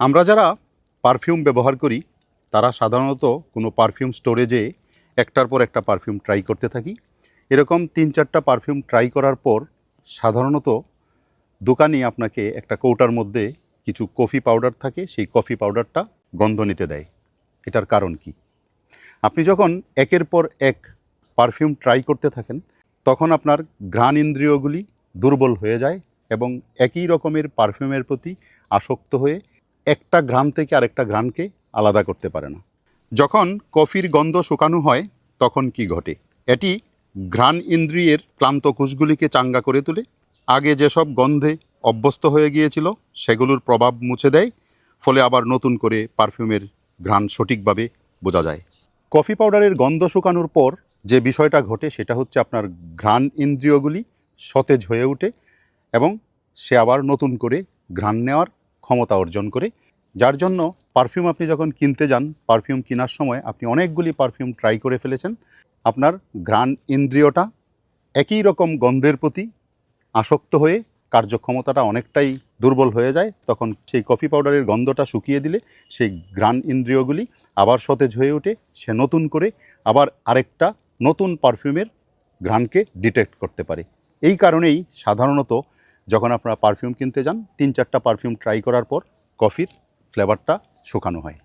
আমরা যারা পারফিউম ব্যবহার করি, তারা সাধারণত কোনো পারফিউম স্টোরেজে একটার পর একটা পারফিউম ট্রাই করতে থাকি। এরকম তিন চারটা পারফিউম ট্রাই করার পর সাধারণত দোকানে আপনাকে একটা কৌটার মধ্যে কিছু কফি পাউডার থাকে, সেই কফি পাউডারটা গন্ধ নিতে দেয়। এটার কারণ কি? আপনি যখন একের পর এক পারফিউম ট্রাই করতে থাকেন, তখন আপনার ঘ্রাণ ইন্দ্রিয়গুলি দুর্বল হয়ে যায় এবং একই রকমের পারফিউমের প্রতি আসক্ত হয়ে একটা ঘ্রাণ থেকে আরেকটা ঘ্রাণকে আলাদা করতে পারে না। যখন কফির গন্ধ শুকানো হয়, তখন কি ঘটে? এটি ঘ্রাণ ইন্দ্রিয়ের ক্লান্ত কোষগুলিকে চাঙ্গা করে তোলে। আগে যেসব গন্ধে অভ্যস্ত হয়ে গিয়েছিল, সেগুলোর প্রভাব মুছে দেয়, ফলে আবার নতুন করে পারফিউমের ঘ্রাণ সঠিকভাবে বোঝা যায়। কফি পাউডারের গন্ধ শুকানোর পর যে বিষয়টা ঘটে, সেটা হচ্ছে আপনার ঘ্রাণ ইন্দ্রিয়গুলি সতেজ হয়ে ওঠে এবং সে আবার নতুন করে ঘ্রাণ নেওয়ার ক্ষমতা অর্জন করে। যার জন্য পারফিউম আপনি যখন কিনতে যান, পারফিউম কেনার সময় আপনি অনেকগুলি পারফিউম ট্রাই করে ফেলেছেন। আপনার ঘ্রাণ ইন্দ্রিয়টা একই রকম গন্ধের প্রতি আসক্ত হয়ে কার্যক্ষমতাটা অনেকটাই দুর্বল হয়ে যায়। তখন সেই কফি পাউডারের গন্ধটা শুকিয়ে দিলে সেই ঘ্রাণ ইন্দ্রিয়গুলি আবার সতেজ হয়ে ওঠে। সে নতুন করে আবার আরেকটা নতুন পারফিউমের ঘ্রাণকে ডিটেক্ট করতে পারে। এই কারণেই সাধারণত যখন আপনারা পারফিউম কিনতে যান, তিন চারটা পারফিউম ট্রাই করার পর কফির ফ্লেভারটা শুকানো হয়।